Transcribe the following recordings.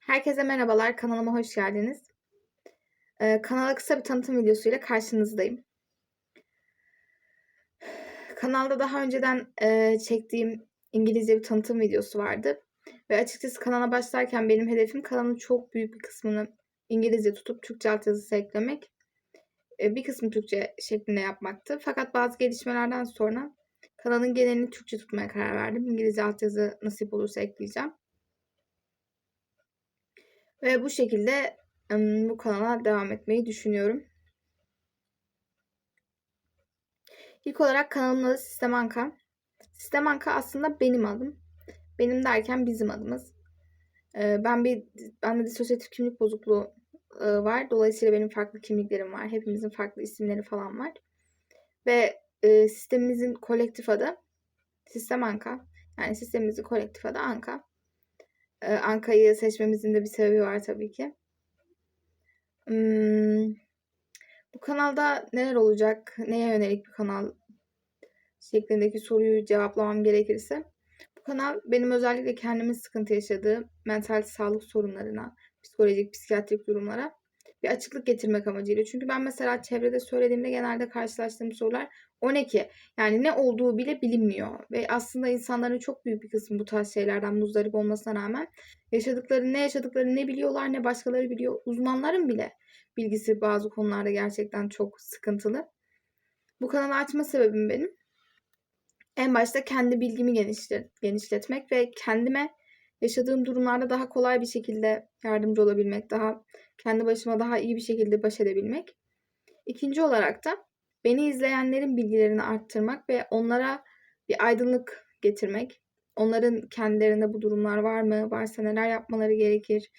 Herkese merhabalar, kanalıma hoş geldiniz. Ee, kanala kısa bir tanıtım videosuyla karşınızdayım. Kanalda daha önceden e, çektiğim İngilizce bir tanıtım videosu vardı. Ve açıkçası kanala başlarken benim hedefim kanalın çok büyük bir kısmını İngilizce tutup Türkçe altyazısı eklemek. E, bir kısmı Türkçe şeklinde yapmaktı. Fakat bazı gelişmelerden sonra kanalın genelini Türkçe tutmaya karar verdim. İngilizce altyazı nasip olursa ekleyeceğim. Ve bu şekilde bu kanala devam etmeyi düşünüyorum. İlk olarak kanalımın adı Sistem Anka. Sistem Anka aslında benim adım. Benim derken bizim adımız. Ben bir bende disosyatif kimlik bozukluğu var. Dolayısıyla benim farklı kimliklerim var. Hepimizin farklı isimleri falan var. Ve sistemimizin kolektif adı Sistem Anka. Yani sistemimizin kolektif adı Anka. Ee, Anka'yı seçmemizin de bir sebebi var tabii ki. Hmm, bu kanalda neler olacak, neye yönelik bir kanal şeklindeki soruyu cevaplamam gerekirse. Bu kanal benim özellikle kendimin sıkıntı yaşadığı mental sağlık sorunlarına, psikolojik, psikiyatrik durumlara bir açıklık getirmek amacıyla. Çünkü ben mesela çevrede söylediğimde genelde karşılaştığım sorular o ne ki? Yani ne olduğu bile bilinmiyor. Ve aslında insanların çok büyük bir kısmı bu tarz şeylerden muzdarip olmasına rağmen yaşadıkları ne yaşadıkları ne biliyorlar ne başkaları biliyor. Uzmanların bile bilgisi bazı konularda gerçekten çok sıkıntılı. Bu kanalı açma sebebim benim. En başta kendi bilgimi genişletmek ve kendime yaşadığım durumlarda daha kolay bir şekilde yardımcı olabilmek, daha kendi başıma daha iyi bir şekilde baş edebilmek. İkinci olarak da beni izleyenlerin bilgilerini arttırmak ve onlara bir aydınlık getirmek. Onların kendilerinde bu durumlar var mı? Varsa neler yapmaları gerekir?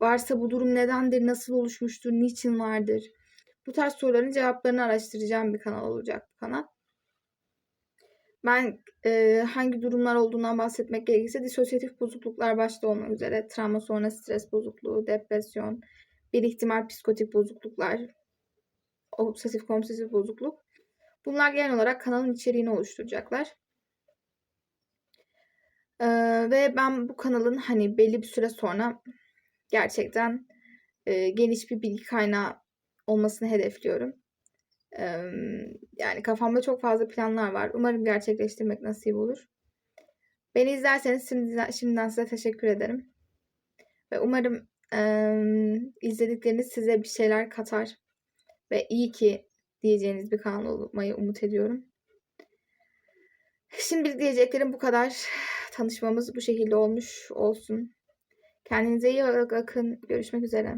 Varsa bu durum nedendir? Nasıl oluşmuştur? Niçin vardır? Bu tarz soruların cevaplarını araştıracağım bir kanal olacak bu kanal. Ben e, hangi durumlar olduğundan bahsetmek gerekirse disosyatif bozukluklar başta olmak üzere travma sonra stres bozukluğu, depresyon, bir ihtimal psikotik bozukluklar, obsesif kompulsif bozukluk. Bunlar genel olarak kanalın içeriğini oluşturacaklar. Ee, ve ben bu kanalın hani belli bir süre sonra gerçekten e, geniş bir bilgi kaynağı olmasını hedefliyorum. Yani kafamda çok fazla planlar var. Umarım gerçekleştirmek nasip olur. Beni izlerseniz şimdiden, size teşekkür ederim. Ve umarım e, izledikleriniz size bir şeyler katar. Ve iyi ki diyeceğiniz bir kanal olmayı umut ediyorum. Şimdi diyeceklerim bu kadar. Tanışmamız bu şekilde olmuş olsun. Kendinize iyi bakın. Görüşmek üzere.